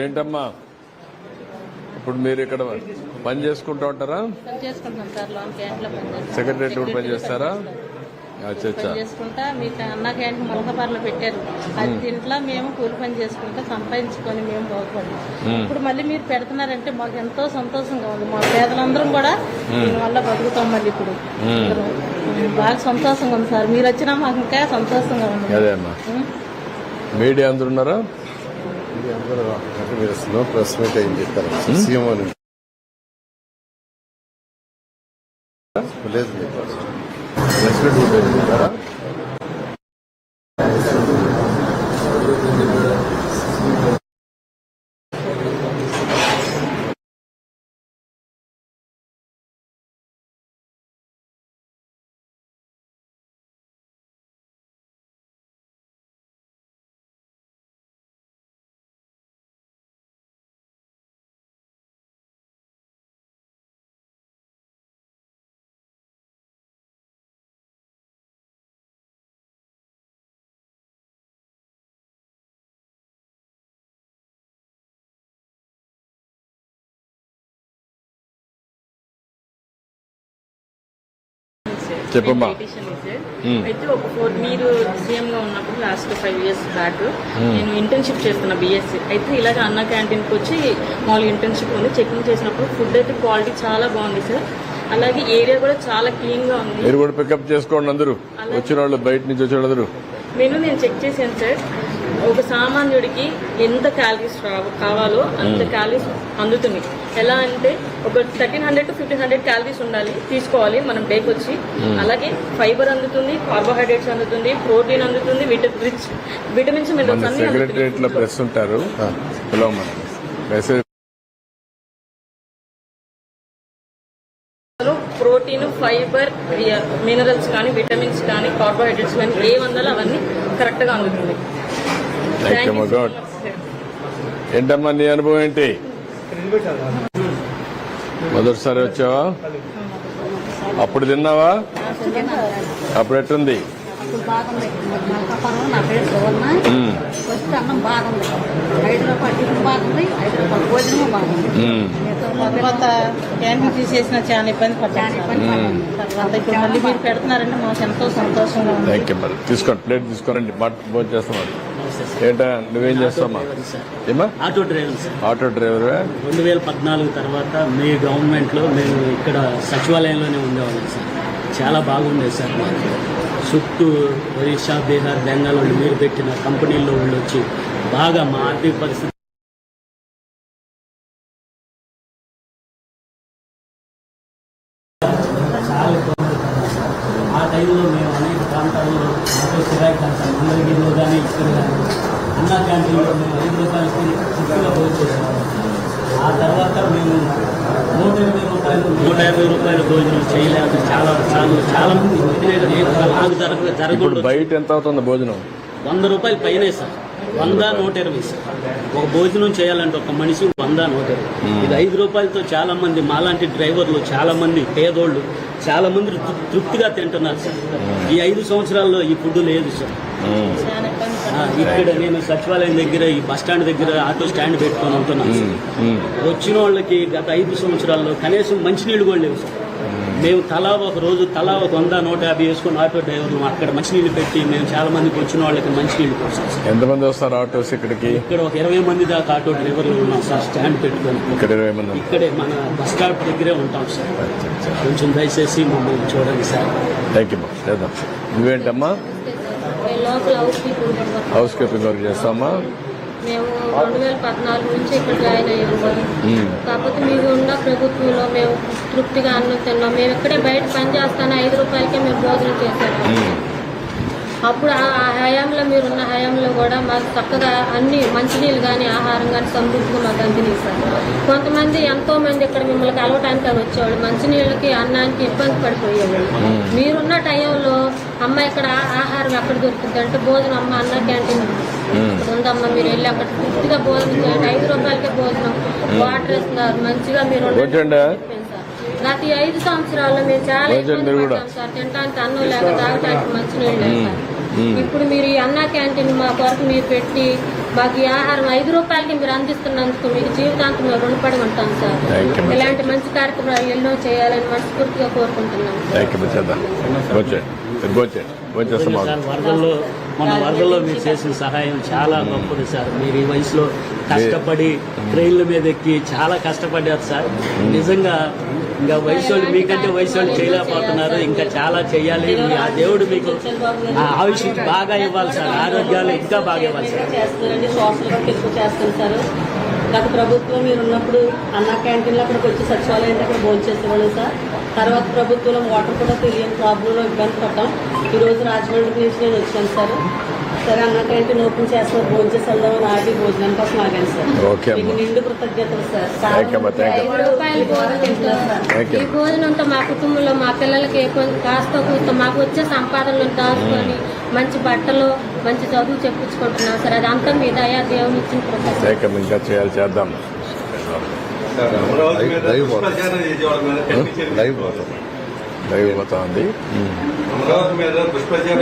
ఏంటమ్మా? ఇప్పుడు మీరు ఇక్కడ పని చేసుకుంటూ ఉంటారా. సెక్రటరీ కూడా పని చేస్తారా? చేసుకుంటా మీకు అన్న క్యాంటీన్ మొలకబార్లో పెట్టారు. అది మేము. కూలి పని చేసుకుంటా సంపాదించుకొని మేము ఇప్పుడు మళ్ళీ మీరు పెడుతున్నారంటే మాకు ఎంతో సంతోషంగా ఉంది. మా పేదలందరం కూడా దీనివల్ల బతుకుతాం మళ్ళీ ఇప్పుడు. బాగా సంతోషంగా ఉంది సార్. మీరు వచ్చినా మాకు ఇంకా సంతోషంగా ఉంది. మీడియా అందరు ఉన్నారా? ఇది అందరూ అంటే మీరు స్నో ప్రెస్ మీట్ సీఎం అని? చెప్పమ్మా. మ్మ్. అయితే ఒక ఫోర్ మీరు సీఎం గా ఉన్నప్పుడు లాస్ట్ ఫైవ్ ఇయర్స్ బ్యాక్ నేను ఇంటర్న్షిప్ చేస్తున్న బిఎస్సి అయితే ఇలాగ అన్న క్యాంటీన్కి వచ్చి మామూలు ఇంటర్న్షిప్ ఉంది చెకింగ్ చేసినప్పుడు ఫుడ్ అయితే క్వాలిటీ చాలా బాగుంది సార్ అలాగే ఏరియా కూడా చాలా క్లీన్గా ఉంది. మీరు కూడా పికప్ చేసుకోండి అందరూ. వచ్చిన వాళ్ళు బయట నుంచి వచ్చిన అందరూ. మెను నేను చెక్ చేశాను సార్ ఒక సామాన్యుడికి ఎంత క్యాలరీస్ కావాలో అంత క్యాలరీస్ అందుతుంది. ఎలా అంటే ఒక thirteen hundred to fifteen hundred calories ఉండాలి తీసుకోవాలి మనం డేకి వచ్చి. అలాగే ఫైబర్ అందుతుంది కార్బోహైడ్రేట్స్ అందుతుంది ప్రోటీన్ అందుతుంది రిచ్ విటమిన్స్ మినరల్స్ మన అన్ని ప్రెస్ ఉంటారు. ప్రోటీన్ ఫైబర్ మినరల్స్ కానీ విటమిన్స్ కానీ కార్బోహైడ్రేట్స్ కానీ ఏ వందలు అవన్నీ కరెక్ట్గా అందుతుంది ఏంటమ్మా నీ అనుభవం ఏంటి? మొదటిసారి వచ్చావా? అప్పుడు తిన్నావా? అప్పుడు ఎట్టుంది బాగుంది. భోజనం. తర్వాత క్యాంటీన్ తీసేసిన చాలా ఇబ్బంది పడ్డాను తర్వాత ఇప్పుడు మళ్ళీ మీరు పెడుతున్నారంటే మాకు ఎంతో సంతోషంగా ఉంది. థ్యాంక్ యూ మరి తీసుకోండి ప్లేట్ తీసుకోరండి భోజనం చేస్తామా ఏంటా నువ్వేం చేస్తావమ్మా ఏమా? Auto driver sir. Auto driver? రెండు వేల పద్నాలుగు తర్వాత మీ గవర్నమెంట్లో మేము ఇక్కడ సచివాలయంలోనే ఉండేవాళ్ళం సార్. చాలా బాగుండేది సార్ మాకు. చుట్టూ ఒరిస్సా బీహార్ బెంగాల్ వాళ్ళు మీరు పెట్టిన కంపెనీల్లో వాళ్ళు వచ్చి బాగా మా ఆర్థిక పరిస్థితి టైంలో మేము అనేక ప్రాంతాల్లో ఆటో కిరాయి సార్ మంగళగిరిలో కానీ ఇక్కడ కానీ అన్నా క్యాంటీన్లో మేము ఐదు రూపాయలకి తృప్తిగా భోజనం ఆ తర్వాత మేము నూట ఇరవై రూపాయలు నూట యాభై రూపాయల భోజనం చేయలేక చాలా చాలా చాలా మంది నాకు జరగ ఇప్పుడు జరగకూడదు బయట ఎంత అవుతుంది భోజనం? వంద రూపాయలు పైనే సార్. వంద నూట ఇరవై సార్. ఒక భోజనం చేయాలంటే ఒక మనిషి వంద నూట ఇరవై. ఇది ఐదు రూపాయలతో చాలా మంది మాలాంటి డ్రైవర్లు చాలా మంది పేదోళ్ళు చాలా మంది తృప్తిగా తింటున్నారు సార్. ఈ ఐదు సంవత్సరాల్లో ఈ ఫుడ్ లేదు సార్. ఇక్కడ నేను సచివాలయం దగ్గర ఈ బస్ స్టాండ్ దగ్గర ఆటో స్టాండ్ పెట్టుకొని ఉంటున్నాను సార్. వచ్చిన వాళ్ళకి గత ఐదు సంవత్సరాల్లో కనీసం మంచినీళ్ళు కూడా లేవు సార్. మేము తలా ఒక రోజు తలా ఒక వంద నూట యాభై వేసుకుని ఆటో డ్రైవర్లు అక్కడ మంచినీళ్ళు పెట్టి మేము చాలా మందికి వచ్చిన వాళ్ళకి మంచినీళ్ళు సార్. ఎంతమంది వస్తారు ఆటోస్ ఇక్కడికి? ఇక్కడ ఒక ఇరవై మంది దాకా ఆటో డ్రైవర్లు ఉన్నాం సార్ స్టాండ్ పెట్టుకొని. ఇక్కడ ఇరవై మంది. ఇక్కడే మన బస్ స్టాప్ దగ్గరే ఉంటాం సార్. కొంచెం దయచేసి మమ్మల్ని చూడండి సార్. థ్యాంక్ యూ చేద్దాం నువ్వేంటమ్మా? హౌస్ కీపింగ్ వర్క్ చేస్తామా? మేము రెండు వేల పద్నాలుగు నుంచి ఇక్కడ జాయిన్ అయ్యాము. కాకపోతే మీరు ఉన్న ప్రభుత్వంలో మేము తృప్తిగా అన్నం తిన్నాం. మేము ఇక్కడే బయట పని చేస్తాను ఐదు రూపాయలకే మేము భోజనం మ్మ్. అప్పుడు ఆ హయాంలో మీరున్న హయాంలో కూడా మాకు చక్కగా అన్ని మంచినీళ్ళు కానీ ఆహారం కానీ సమృద్ధిగా మాకు అందినాయి సార్ కొంతమంది ఎంతో మంది ఇక్కడ మిమ్మల్ని కలవటానికి వచ్చేవాళ్ళు. మంచినీళ్ళకి అన్నానికి ఇబ్బంది పడిపోయేవాళ్ళు. మీరున్న టైంలో అమ్మ ఇక్కడ ఆహారం ఎక్కడ దొరుకుతుంది అంటే భోజనం అమ్మ అన్న క్యాంటీన్ ఉందమ్మ మీరు వెళ్ళి అక్కడ తృప్తిగా భోజనం చేయండి. ఐదు రూపాయలకే భోజనం. వాటర్ ఇస్తున్నారు మంచిగా మీరు గత ఈ ఐదు సంవత్సరాల్లో మేము చాలా ఇబ్బంది. పడ్డాం సార్. తినడానికి అన్నం లేక తాగడానికి మంచినీళ్ళు లేక ఇప్పుడు మీరు ఈ అన్నా క్యాంటీన్ మా కొరకు మీరు పెట్టి మాకు ఈ ఆహారం ఐదు రూపాయలకి మీరు అందిస్తున్నందుకు మీకు జీవితాంతం మేము రుణపడి ఉంటాం సార్. ఇలాంటి మంచి కార్యక్రమాలు ఎన్నో చేయాలని మనస్ఫూర్తిగా కోరుకుంటున్నాం మన వరదల్లో మీరు చేసిన సహాయం చాలా గొప్పది సార్. మీరు ఈ వయసులో కష్టపడి ట్రైన్ల మీద ఎక్కి చాలా కష్టపడ్డారు సార్. నిజంగా ఇంకా వయసు వాళ్ళు మీకంటే వయసు వాళ్ళు చేయలేకపోతున్నారు. ఇంకా చాలా చేయాలి. ఆ దేవుడు మీకు ఆయుష్ బాగా ఇవ్వాలి సార్. ఆరోగ్యాలు ఇంకా బాగా ఇవ్వాలి సార్. సోషల్ ఎక్కువ చేస్తాను సార్. గత ప్రభుత్వం మీరు ఉన్నప్పుడు అన్న క్యాంటీన్లో అక్కడికి వచ్చి సచివాలయం అక్కడ భోజనం చేసేవాళ్ళం సార్. తర్వాత ప్రభుత్వంలో వాటర్ కూడా తెలియని ప్రాబ్లంలో ఇబ్బంది పడ్డాం. ఈరోజు రాజమండ్రి నుంచి నేను వచ్చాను సార్. సరే అన్న క్యాంటీన్ ఓపెన్ చేస్తారు భోజనం చేసి వెళ్దామని ఆగి భోజనం కోసం ఆగాను సార్. ఓకే అమ్మా. మీకు నిండు కృతజ్ఞతలు సార్. థ్యాంక్ యూ అమ్మా థ్యాంక్ యూ ఐదు రూపాయల భోజనం తింటాం సార్. ఈ భోజనంతో మా కుటుంబంలో మా పిల్లలకి కొంచెం కాస్త కూస్త మాకు వచ్చే సంపాదనలు దాచుకొని మంచి బట్టలు మంచి చదువు చెప్పించుకుంటున్నాం సార్. అది అంతా మీ దయా దేవుని ఇచ్చిన యూ ఇంకా చేయాలి చేద్దాం. లైవ్ లైవ్ పోతుంది లైవ్ పోతుంది దైవ పోతా ఉంది అమరావతి మీద పుష్పజనం